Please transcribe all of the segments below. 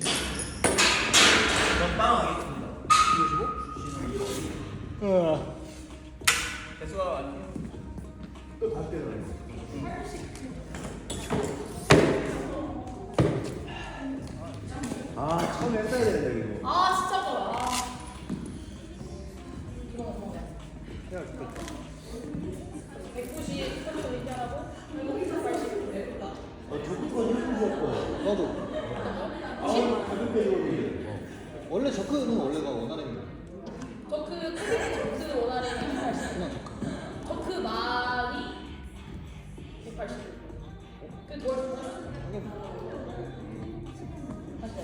무게 원래 저크는 원래가 원활입니다. 저그 크리티 저그 원활이 180. 그냥 저크. 저그 많이 180. 그돌 하긴 다시 해.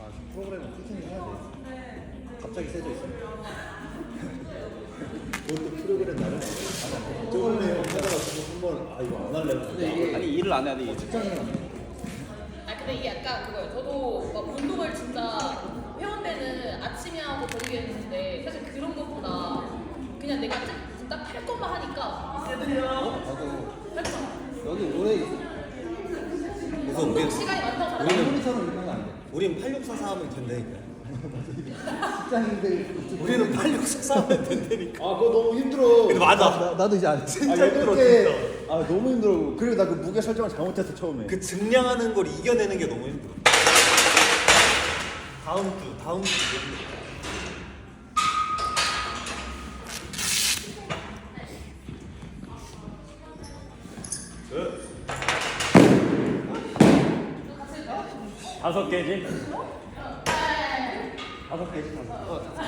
아 프로그램은 꾸준히 해야 돼. 갑자기 세져 있어. 그것도 프로그램 나름 저번에 하다가 한번 아 이거 안 할래 아니 일을 안 해야 돼. 이게. 직장인은 안 돼. 아 근데 이게 약간 그거예요. 저도 막 운동을 진짜 회원 때는 아침에 하고 저녁에 했는데 사실 그런 것보다 그냥 내가 딱, 딱할 것만 하니까 나도 할 것만. 여기 오래 있어. 그래서 운동 시간이 많다고 생각해. 우리처럼 있는 건안 돼. 우린 8644 하면 된다니까 직장인들 그쪽 우리는 8644 하면 된다니까 아 그거 너무 힘들어. 근데 맞아 나, 나도 이제 안 해. 진짜 아, 힘들어 게 진짜 아 너무 힘들어. 그리고 나 그 무게 설정을 잘못했어 처음에. 그 증량하는 걸 이겨내는 게 너무 힘들어 다음 주 다음 주 다섯 개지? 다섯 개지 다섯. 개.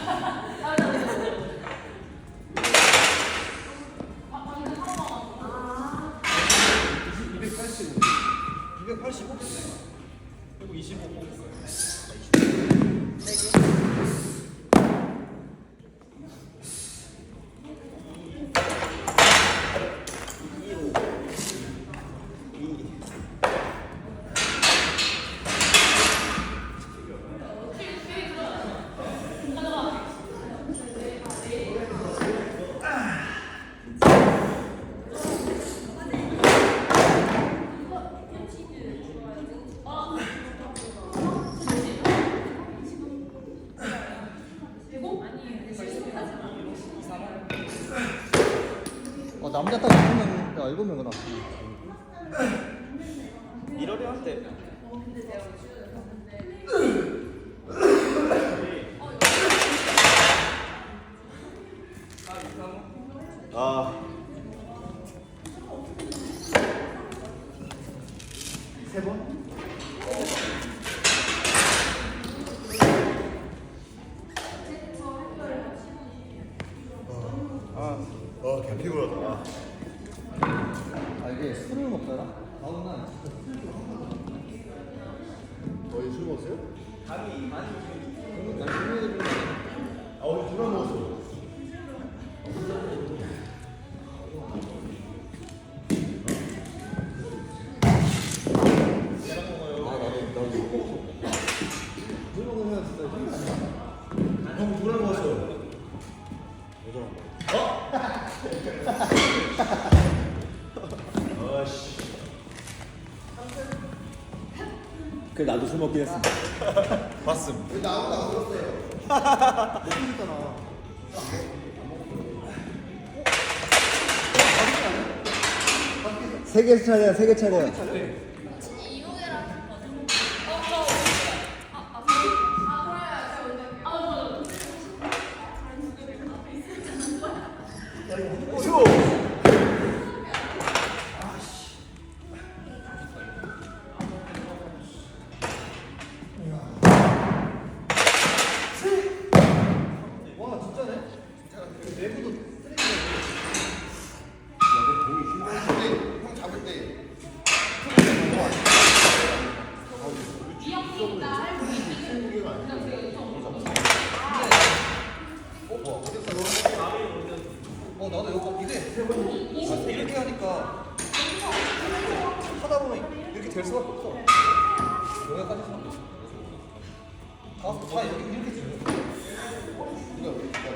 285. 그리고 25. 어 남자 딱 7명, 야 7명이구나. 이러려 할 때. 아 세 번? 그래 나도 술 먹긴 했어. 봤음. 세개 차례야 세개 차례야. 이용 그러니까 하다 보면 이렇게 될 수밖에 없어. 여기까지 하면 돼. 다섯 다 이렇게 이렇게 되 이거 그러니까, 그러니까.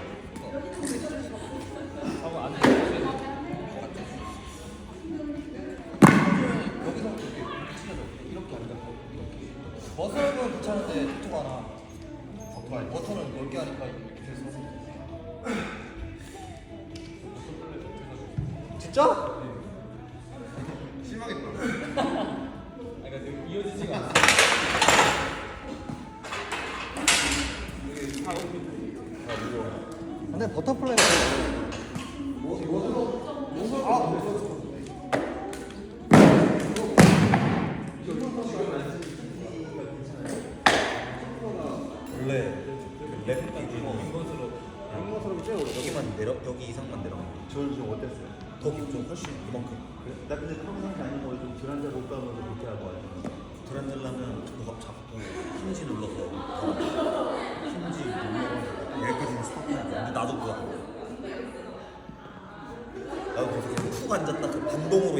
이렇게. 버터는 괜찮은데 보통 하나. 버터 버터는 넓게 하니까 이렇게 될 수밖에 진짜? 근데 버터플라이가 원래 랩 이게 인건수로 한번처럼 째요. 여기만 내려 여기 이상만 내려 저는 좀 어땠어요? 더좀 훨씬 이만큼 나 근데 평상시 아닌 거좀 불안자 못 가면서 그렇게 하고. 드란들라면 뭐가 잡고 힌지 눌러서 힌지 눌러서 여기까지는 스탑해야 돼 근데 나도 돼. 나도 계속 계속 푹 앉았다 그 반동으로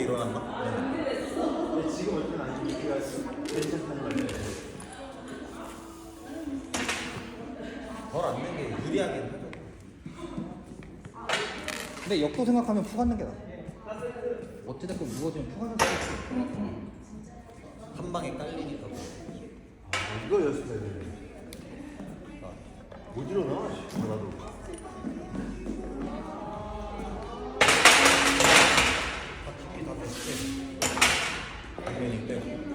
근데 지금 어쨌든 아직 우리가 괜찮다는 말이에요. 덜 앉는 게 유리하긴 하죠 근데 역도 생각하면 푹 앉는 게 나아 어찌됐건 무거워지면 푹 앉는 게 나아 한 방에 깔리니까 뭐. 이거 연습해야 돼. 못 일어나. 씨, 나도. 당연히 빼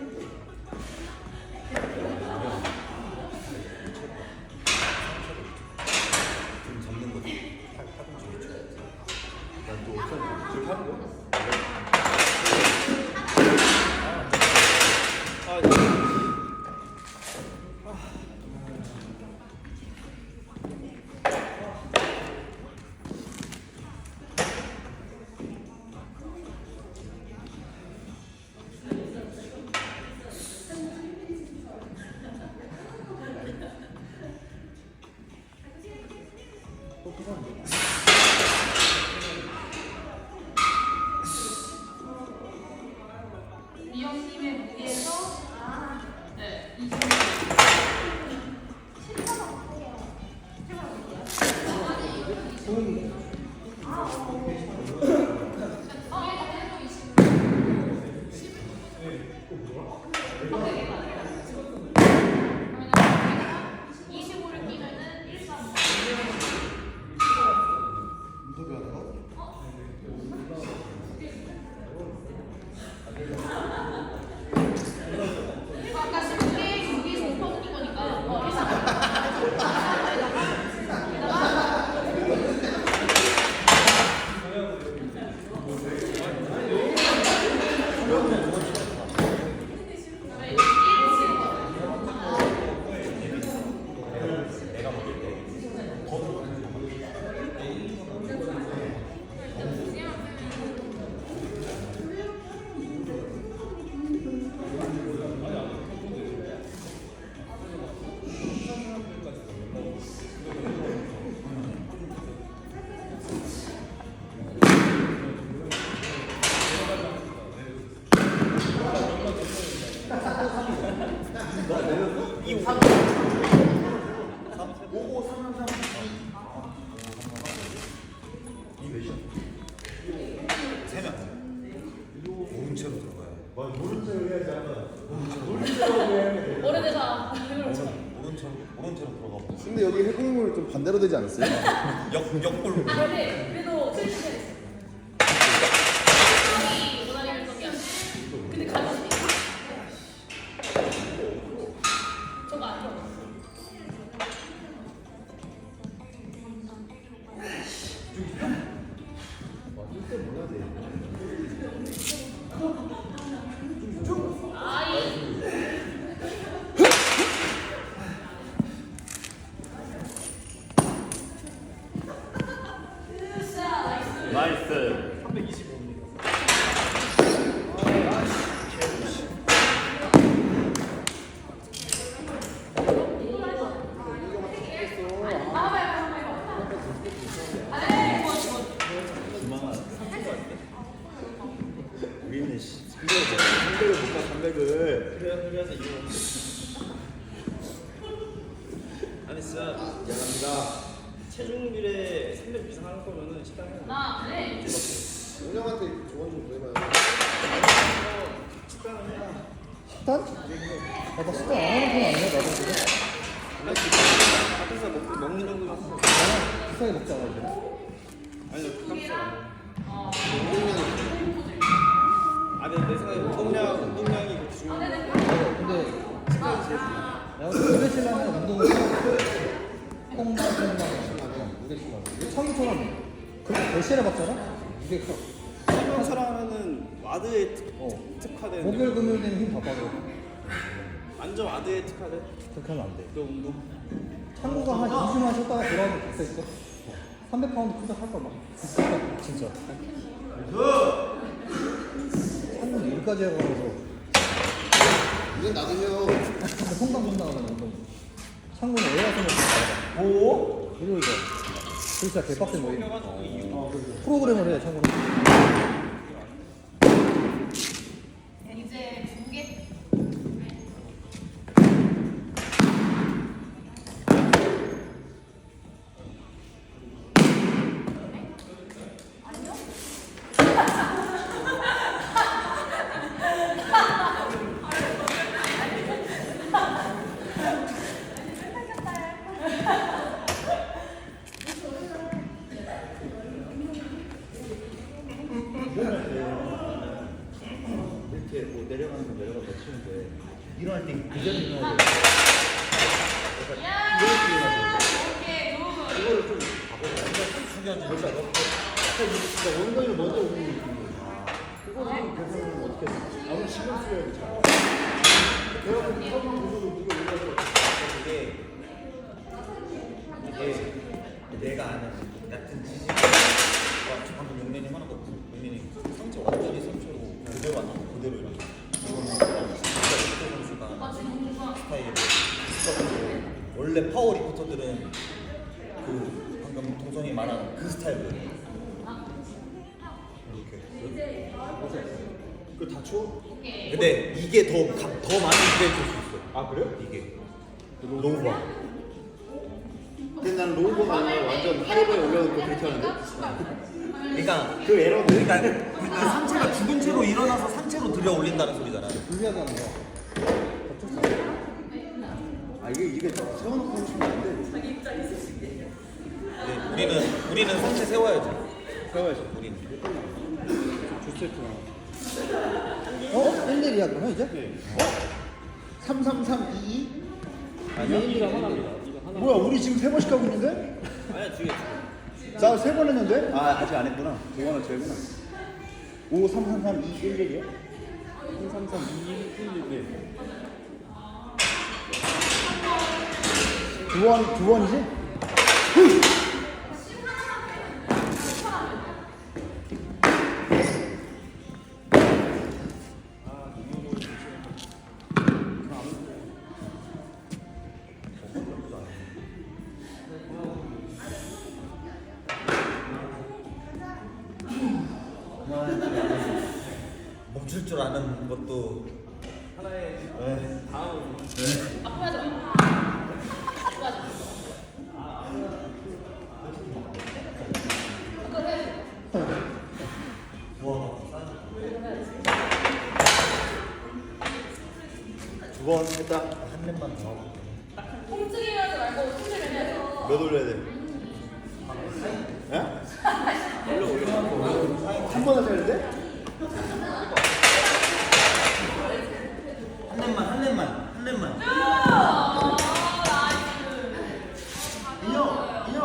이 여기 해공물 좀 반대로 되지 않았어요? 역 역골 아 근데 그래도 70개 아, 나 식단 안 하는 편 아니야 나도 지금 밖에서 먹, 먹는 정도면 비싸게 먹지 않아 이제 아니 그 값을 안 해. 아 근데 내 생각에 운동량 운동량이 중요한 거 어, 근데 식단이 제일 중요해. 내가 무게 치려면 운동을 해야 돼. 콩만 콩만 무게 치려면. 이게 창구처럼 그렇게 대시를 봤잖아? 이게 커. 설명서라면은 와드에 특, 어. 특화된 목요일 금요일에는 힘다 빠져. 완전 와드에 특화된 그렇게 하면 안 돼. 그 운동. 창구가 한 2주만 쉬었다가 돌아오면 됐어 있어. 300파운드 풀자 할걸 막. 진짜. 창구는 일까지 해가면서 이건 나도 해요. 성당 성당하는 운동. 창구는 에어컨을 좀 오? 그리고 이거. 진짜 개빡센 모임. 프로그램을 해 창구는. 이제 두 개. 이렇게 뭐 내려가는 거 내려가서 치는데 일어날 때 그 자리 일어나야 돼. 오케이, 굿. 이거를 좀 바꿔서 중요한 점 진짜 진짜 원단을 먼저 오는 느낌이에요. 그거는 계산을 어떻게 해? 아무리 신경 쓰여야 잘. 내가 보기 처음 보고도 누가 올라서 이게 이게 내가 아는 얕은 지식 와, 저 방금 용민이 하는 거 용민이 상체 완전히 상체로 그대로 안 나고 그대로 이렇게 이거는 진짜 리포터 선수가 스타일을 스타일로 원래 파워 리포터들은 그 방금 동선이 말한 그 스타일이에요 이렇게 그다 추워? 근데 이게 더, 가- 더 많이 기대해 줄수 있어 아 그래요? 이게 좋아 근데 로우버가 아니라 완전 하이버에 올려놓고 그렇게 하는데? 그러니까 그 에러는 그러니까 그 상체가 죽은 채로 일어나서 상체로 들여 올린다는 소리잖아. 준비하자는 거. 아 이게 이게 딱 세워놓고 안 돼. 네, 우리는 우리는 상체 세워야죠. 세워야지. 우리는. 두 세트나. 어? 1일이야 그러면 이제? 네. 33322? 아니요. 이거 하나입니다. 이거 하나. 뭐야 우리 지금 세 번씩 하고 있는데? 아니야 뒤에 나 세 번 했는데? 아 아직 안 했구나. 이거는 제구나. 533321이요? 33321두 번, 두 번이지? 두번 했다. 한 렙만 더 하고. 통증이 하지 말고 통증을 해야지. 몇 올려야 돼? 예? 올려 올려. 한번 하셔야 되는데? 한 렙만 한 렙만 한 렙만. 인형, 인형.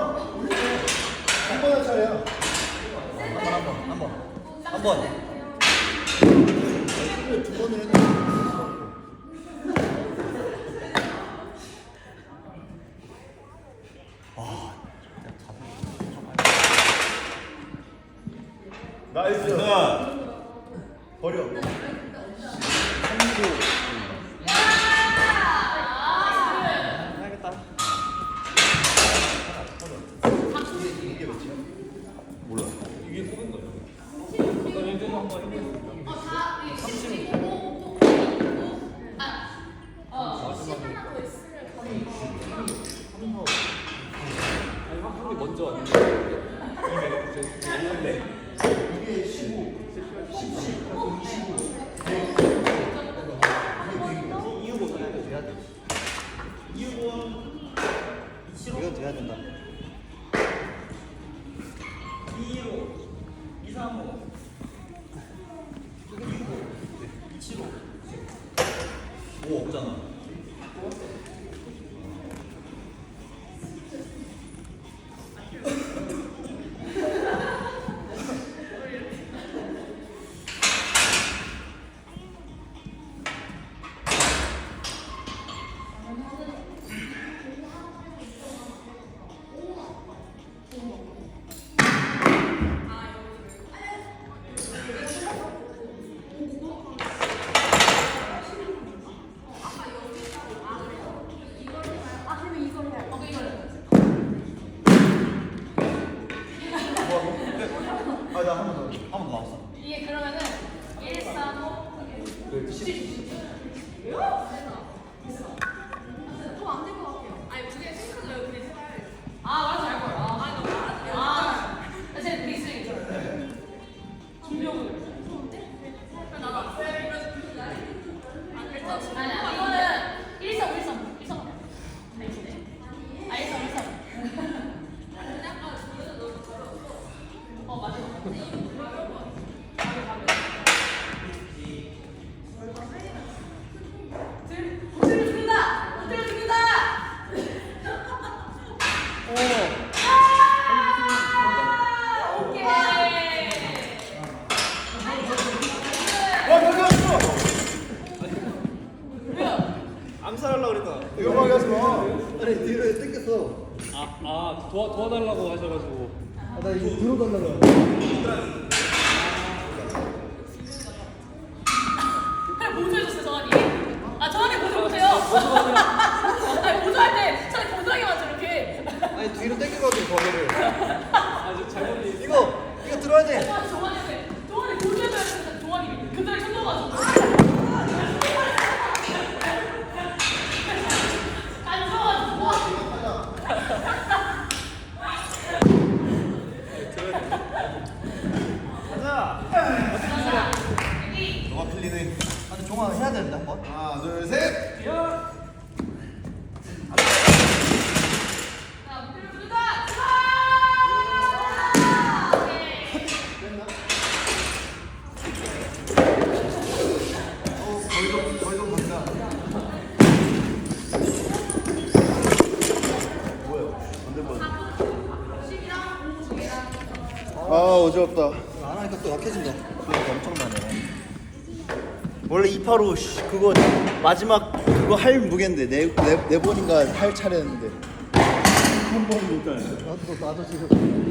한번 할 차례야. 한번 한번 한 번. 한 번. 근데 두 번을 했는데. 어지럽다. 아, 안 하니까 또 약해진다. 엄청나네. 원래 285 씨, 그거 마지막 그거 할 무게인데 네, 네, 네 번인가 할 차례였는데. 한 번이니까. 나도 나도 지금.